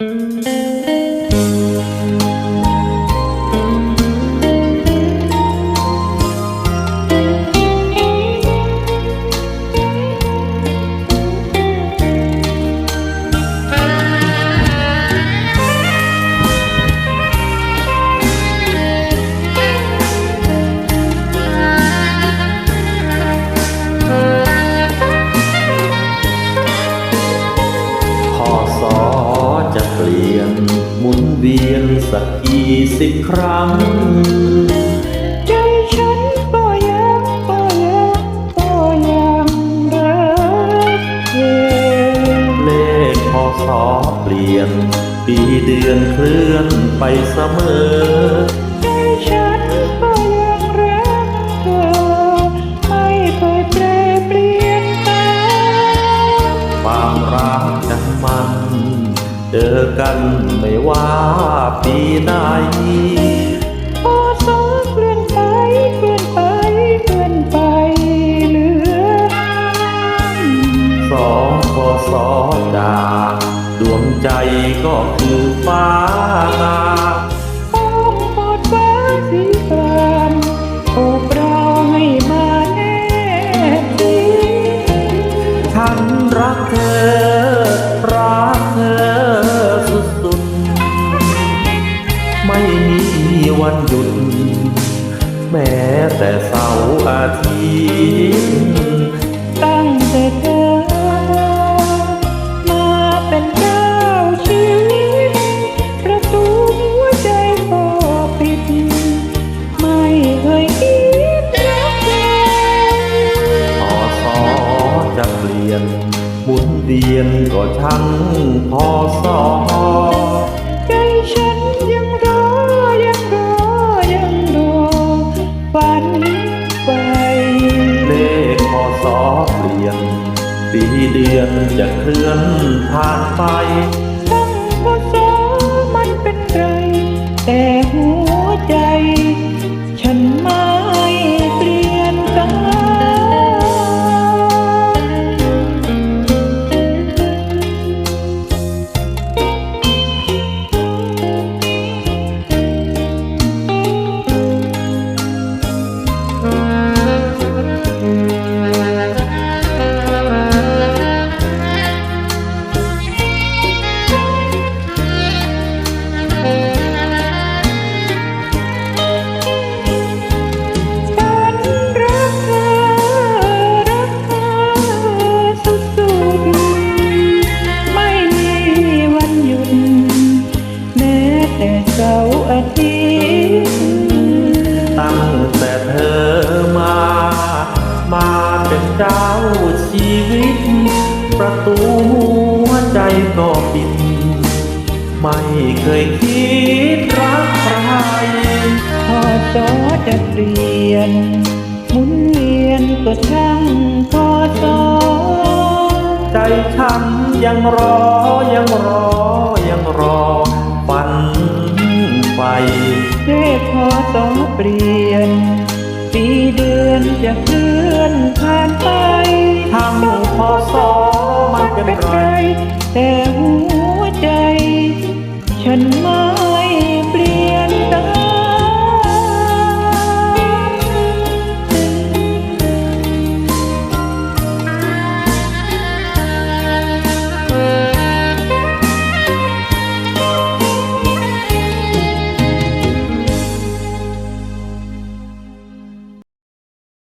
พอสอ จะเปลี่ยนหมุนเวียนสักกี่สิบครั้ง ใจฉันก็ยังก็ยังก็ยังรักเธอเลขพอสอเปลี่ยน ปีเดือนเคลื่อนไปเสมอ ใจฉัน เจอกันไม่ว่าปีไหนพอสอเปลี่ยนไปเปลี่ยนไปเปลี่ยนไปเหลือสองพอสอจากดวงใจก็คือฟ้างา วันหยุด แม้แต่เสาร์อาทิตย์ตั้งแต่เธอมาเป็นเจ้าชีวิตประตูหัวใจก็ปิด ไม่เคยคิดรักใครพอสอจะเปลี่ยนหมุนเวียนก็ช่างพอสอ เปลี่ยนปีเดือนจะเคลื่อนผ่านไปทั้งพอสอมันเป็นไรแต่หัว ตั้งแต่เธอมา มาเป็นเจ้าชีวิต ประตูหัวใจก็ปิด ไม่เคยคิดรักใครพอสอจะเปลี่ยน หมุนเวียนก็ช่างพอสอใจฉันยังรอยังรอยังรอ เลขพอสอเปลี่ยน ปีเดือนจะเคลื่อนผ่านไปทำพอสอมันเป็นไร แต่หัวใจ ฉันไม่